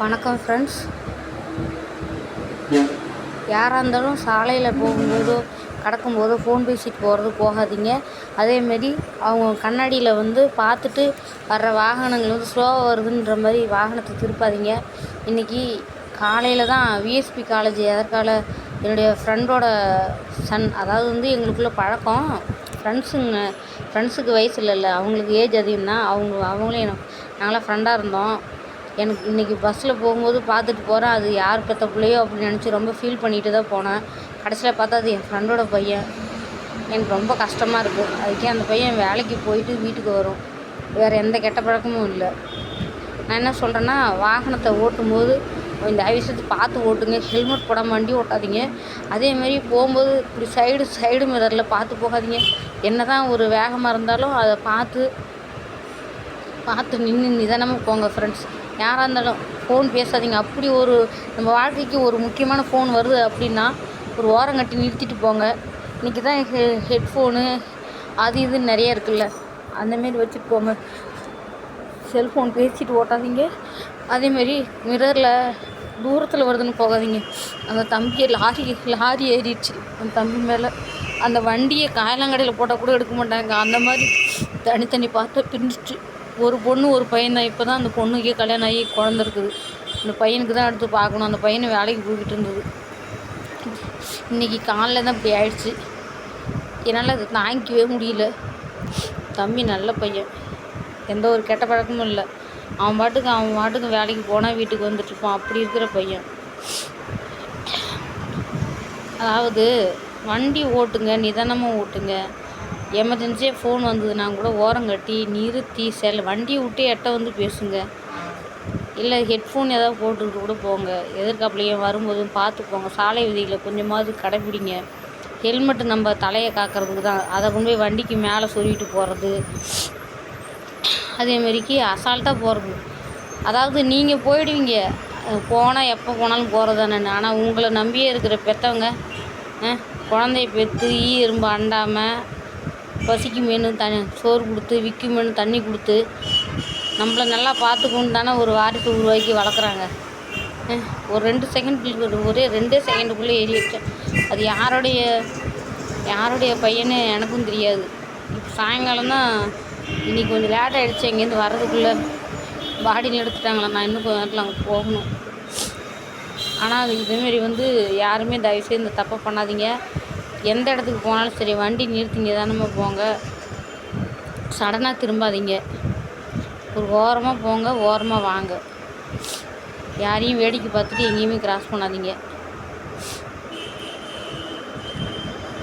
வணக்கம் ஃப்ரெண்ட்ஸ் யாராக இருந்தாலும் சாலையில் போகும்போதோ கடக்கும்போதோ ஃபோன் பேசிட்டு போகிறது போகாதீங்க. அதேமாரி அவங்க கண்ணாடியில் வந்து பார்த்துட்டு வர்ற வாகனங்கள் வந்து ஸ்லோவாக வருதுன்ற மாதிரி வாகனத்தை திருப்பாதீங்க. இன்றைக்கி காலையில் தான் விஎஸ்பி காலேஜ் எதற்கால என்னுடைய ஃப்ரெண்டோட சன் அதாவது வந்து எங்களுக்குள்ள பழக்கம் ஃப்ரெண்ட்ஸுங்க ஃப்ரெண்ட்ஸுக்கு வயசு இல்லைல்ல அவங்களுக்கு ஏஜ் அதிகம் தான் அவங்க அவங்களும் எனக்கு நாங்களாம் ஃப்ரெண்டாக இருந்தோம். எனக்கு இன்றைக்கி பஸ்ஸில் போகும்போது பார்த்துட்டு போகிறேன் அது யார் பெற்ற பிள்ளையோ அப்படின்னு நினச்சி ரொம்ப ஃபீல் பண்ணிட்டு தான் போனேன். கடைசியில் பார்த்தா அது என் ஃப்ரெண்டோட பையன். எனக்கு ரொம்ப கஷ்டமாக இருக்குது அதுக்கே அந்த பையன் வேலைக்கு போயிட்டு வீட்டுக்கு வரும். வேறு எந்த கெட்ட பழக்கமும் இல்லை. நான் என்ன சொல்கிறேன்னா வாகனத்தை ஓட்டும்போது இந்த விஷயத்தை பார்த்து ஓட்டுங்க. ஹெல்மெட் போடாமல் வண்டி ஓட்டாதீங்க. அதேமாரி போகும்போது இப்படி சைடு சைடு மிரரில் பார்த்து போகாதீங்க. என்ன தான் ஒரு வேகமாக இருந்தாலும் அதை பார்த்து பார்த்து நின்று நிதானமாக போங்க ஃப்ரெண்ட்ஸ் யாராக இருந்தாலும் ஃபோன் பேசாதீங்க. அப்படி ஒரு நம்ம வாழ்க்கைக்கு ஒரு முக்கியமான ஃபோன் வருது அப்படின்னா ஒரு ஓரம் கட்டி நிறுத்திட்டு போங்க. இன்றைக்கி தான் ஹெ ஹெட்ஃபோனு அது இதுன்னு நிறைய இருக்குல்ல. அந்தமாரி வச்சுட்டு போங்க. செல்ஃபோன் பேசிட்டு ஓட்டாதீங்க. அதேமாரி மிரரில் தூரத்தில் வருதுன்னு போகாதீங்க. அந்த தம்பியை லாரி லாரி ஏறிடுச்சு. அந்த தம்பி மேலே. அந்த வண்டியை காயலாங்கடையில் போட்டால் கூட எடுக்க மாட்டாங்க. அந்த மாதிரி தனித்தனி பார்த்து பிரிஞ்சிட்டு ஒரு பொண்ணு ஒரு பையன் தான். இப்போ தான் அந்த பொண்ணுக்கே கல்யாணம் ஆகி குழந்த இருக்குது. அந்த பையனுக்கு தான் எடுத்து பார்க்கணும். அந்த பையனை வேலைக்கு போய்கிட்டு இருந்தது. இன்றைக்கி காலில் தான் இப்படி ஆயிடுச்சு. என்னால் அதை தாங்கிக்கவே முடியல. தம்பி நல்ல பையன். எந்த ஒரு கெட்ட பழக்கமும் இல்லை. அவன் பாட்டுக்கு அவன் பாட்டுக்கு வேலைக்கு போனால் வீட்டுக்கு வந்துட்டுருப்பான் அப்படி இருக்கிற பையன். அதாவது வண்டி ஓட்டுங்க நிதானமாக ஓட்டுங்க. எமர்ஜென்சியாக ஃபோன் வந்ததுன்னா கூட ஓரம் கட்டி நிறுத்தி செல் வண்டியை விட்டு எட்ட வந்து பேசுங்க. இல்லை ஹெட்ஃபோன் ஏதாவது போட்டுக்கிட்டு கூட போங்க. எதிர்காப்புலையே வரும்போதும் பார்த்து போங்க. சாலை விதிகளை கொஞ்சமாவது கடைப்பிடிங்க. ஹெல்மெட்டு நம்ம தலையை காக்கிறதுக்கு தான். அதை கொண்டு போய் வண்டிக்கு மேலே சொல்லிட்டு போகிறது அதேமாரிக்கு அசால்ட்டாக போகிறது அதாவது நீங்கள் போயிடுவீங்க. போனால் எப்போ போனாலும் போகிறது தானே. ஆனால் உங்களை நம்பியே இருக்கிற பெற்றவங்க குழந்தைய பெற்று ஈ எறும்பு அண்டாமல் பசிக்கு மீன் த சோறு கொடுத்து விற்கும் மீன் தண்ணி கொடுத்து நம்மள நல்லா பார்த்துக்கணும் தானே ஒரு வாரிசு உருவாக்கி வளர்க்குறாங்க. ஒரு ரெண்டு செகண்ட் ஒரே ரெண்டே செகண்டுக்குள்ளே ஏறி வச்சேன். அது யாருடைய யாருடைய பையனே எனக்கும் தெரியாது. இப்போ சாயங்காலம் தான் இன்றைக்கி கொஞ்சம் லேட் ஆகிடுச்சு இங்கேருந்து வர்றதுக்குள்ளே பாடின்னு எடுத்துட்டாங்களா நான் இன்னும் கொஞ்சம் நேரத்தில் அங்கே போகணும். ஆனால் அது இதேமாரி வந்து யாருமே தயவுசெய்து இந்த தப்பை பண்ணாதீங்க. எந்த இடத்துக்கு போனாலும் சரி வண்டி நிறுத்தி நிதானமாக போங்க. சடனாக திரும்பாதீங்க. ஒரு ஓரமாக போங்க ஓரமாக வாங்க. யாரையும் வேடிக்கை பார்த்துட்டு எங்கேயுமே கிராஸ் பண்ணாதீங்க.